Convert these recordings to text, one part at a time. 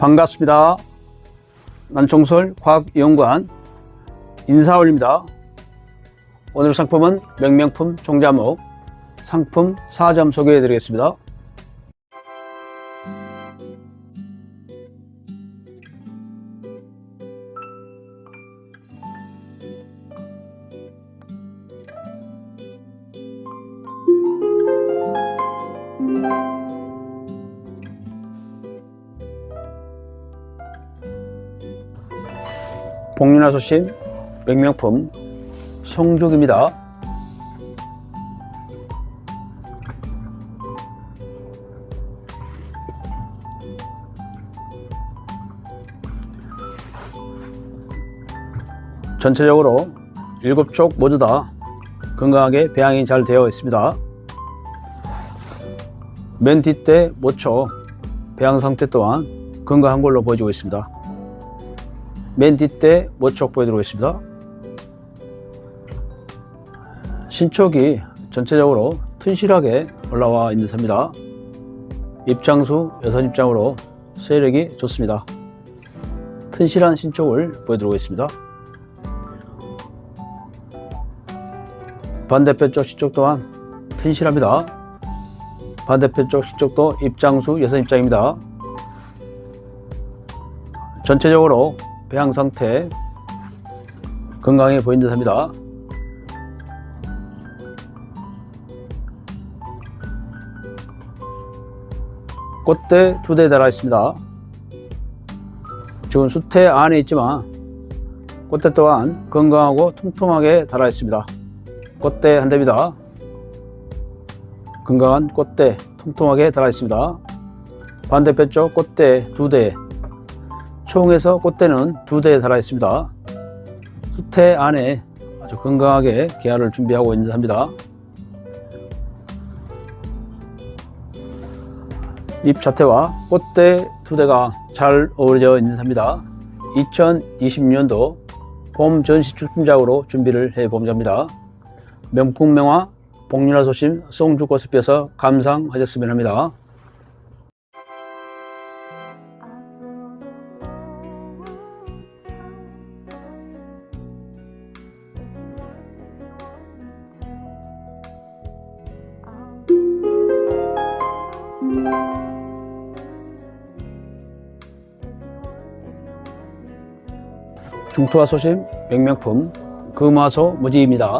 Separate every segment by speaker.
Speaker 1: 반갑습니다. 난총설 과학연구원 인사올입니다. 오늘 상품은 명명품 종자목 상품 4점 소개해 드리겠습니다. 복륜화 소신 명명품 송죽입니다. 전체적으로 일곱 쪽 모두 다 건강하게 배양이 잘 되어 있습니다. 맨 뒷대 모초 배양 상태 또한 건강한 걸로 보여지고 있습니다. 맨 뒷대 모촉 보여드리겠습니다. 신촉이 전체적으로 튼실하게 올라와 있는 삽니다. 입장수 여선 입장으로 세력이 좋습니다. 튼실한 신촉을 보여드리고 있습니다. 반대편 쪽 신촉 또한 튼실합니다. 반대편 쪽 신촉도 입장수 여선 입장입니다. 전체적으로 배양 상태 건강해 보인 듯합니다. 꽃대 두 대 달아 있습니다. 지금 수태 안에 있지만 꽃대 또한 건강하고 통통하게 달아 있습니다. 꽃대 한 대입니다. 건강한 꽃대 통통하게 달아 있습니다. 반대편 쪽 꽃대 두 대, 총에서 꽃대는 두 대에 달아 있습니다. 수태 안에 아주 건강하게 개화를 준비하고 있는 합니다. 잎 자태와 꽃대 두 대가 잘 어우러져 있는 삽니다. 2020년도 봄 전시 출품작으로 준비를 해 봄자입니다. 명품 명화 복륜화 소심 송주꽃을 펴서 감상하셨으면 합니다. 중토화 소심 명명품 금화소 무지입니다.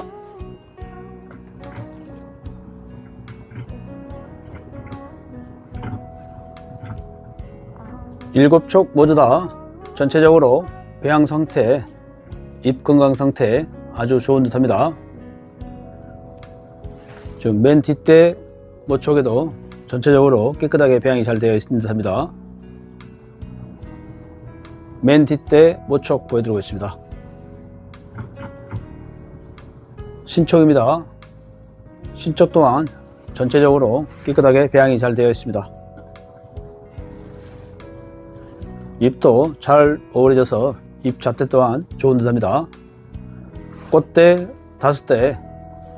Speaker 1: 일곱 촉 모두 다 전체적으로 배양 상태, 잎 건강 상태 아주 좋은 듯합니다. 지금 맨 뒷대 모촉에도 전체적으로 깨끗하게 배양이 잘 되어 있는 듯합니다. 맨 뒷대 모촉 보여드리고 있습니다. 신촉입니다. 신촉 또한 전체적으로 깨끗하게 배양이 잘 되어 있습니다. 잎도 잘 어우러져서 잎 자태 또한 좋은 듯합니다. 꽃대 다섯 대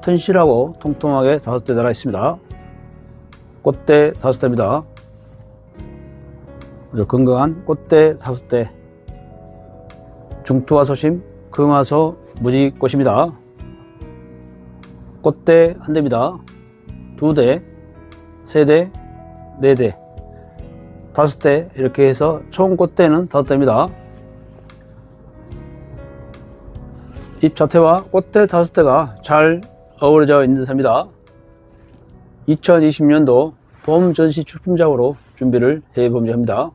Speaker 1: 튼실하고 통통하게 다섯 대 달아 있습니다. 꽃대 다섯 대입니다. 건강한 꽃대 다섯 대 중투화 소심 금화소 무지꽃입니다. 꽃대 한 대입니다. 두 대, 세 대, 네 대, 다섯 대 이렇게 해서 총 꽃대는 다섯 대입니다. 잎 자태와 꽃대 다섯 대가 잘 어우러져 있는 듯합니다. 2020년도 봄 전시 출품작으로 준비를 해 보자 합니다.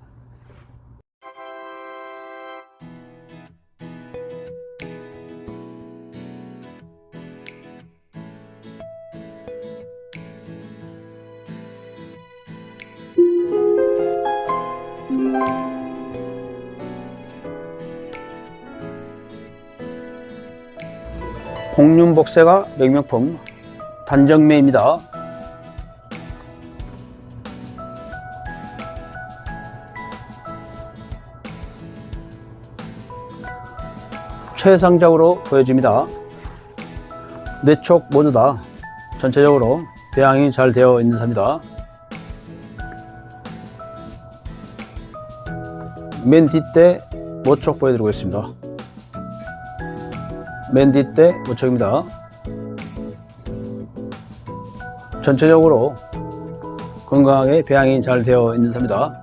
Speaker 1: 공륜복세가 명명품 단정매입니다. 최상적으로 보여집니다. 네촉 모두 다 전체적으로 배양이 잘 되어 있는 삽니다. 맨 뒷대 모촉 보여드리고 있습니다. 맨 뒷대 모촉입니다. 전체적으로 건강하게 배양이 잘 되어 있는 삽니다.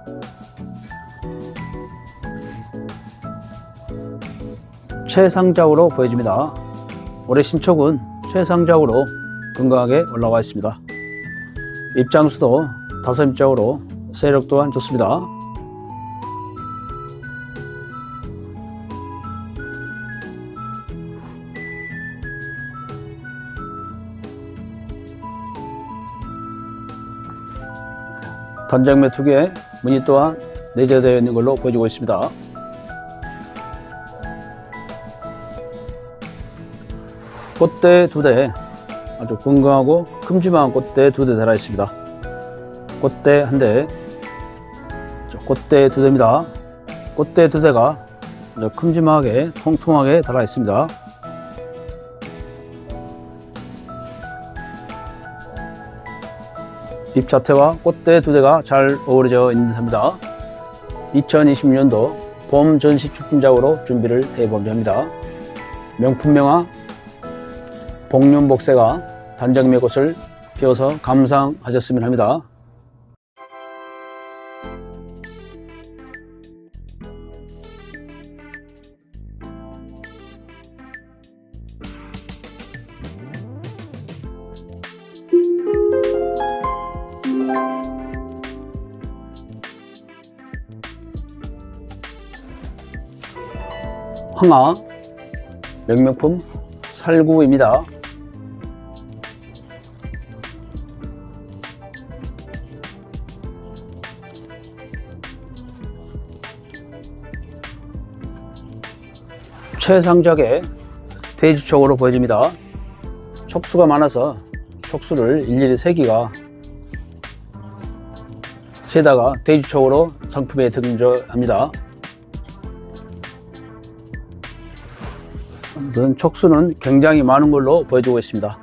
Speaker 1: 최상적으로 보여집니다. 올해 신축은 최상적으로 건강하게 올라와 있습니다. 입장수도 다섯 입장으로 세력 또한 좋습니다. 두 개, 무늬 또한 내재되어 있는 걸로 보여지고 있습니다. 꽃대 두 대, 아주 건강하고 큼지막한 꽃대 두 대 달아 있습니다. 꽃대 한 대, 저 꽃대 두 대입니다. 꽃대 두 대가 큼지막하게 통통하게 달아 있습니다. 잎 자태와 꽃대 두 대가 잘 어우러져 있는 삽니다. 2020년도 봄 전시 출품작으로 준비를 해보려 합니다. 명품 명화 복륜복세가 단정매 꽃을 피워서 감상하셨으면 합니다. 황하 명명품 살구입니다. 최상적의 돼지촉으로 보여집니다. 촉수가 많아서 촉수를 일일이 세기가 세다가 돼지촉으로 상품에 등장합니다. 는 촉수는 굉장히 많은 걸로 보여지고 있습니다.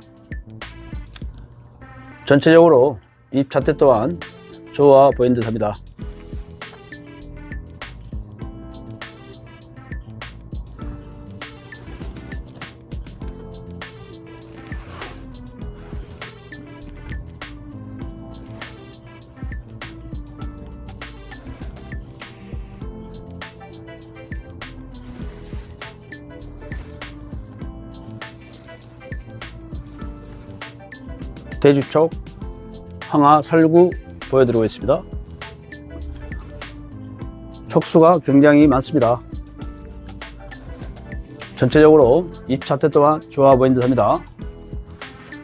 Speaker 1: 전체적으로 잎 자태 또한 좋아 보이는 듯 합니다. 대주촉, 항하, 살구 보여드리고 있습니다. 촉수가 굉장히 많습니다. 전체적으로 잎 자태 또한 좋아 보이는 듯 합니다.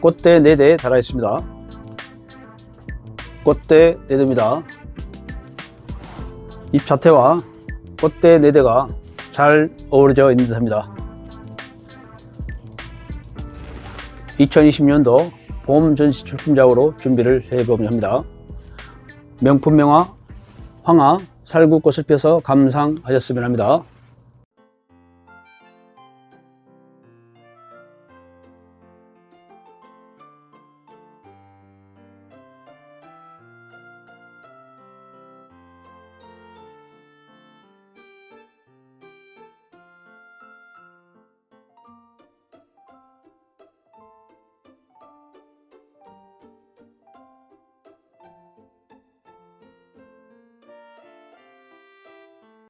Speaker 1: 꽃대 4대 달아 있습니다. 꽃대 4대입니다. 잎 자태와 꽃대 4대가 잘 어우러져 있는 듯 합니다. 2020년도 봄 전시 출품작으로 준비를 해보려 합니다. 명품 명화, 황하, 살구 꽃을 펴서 감상하셨으면 합니다.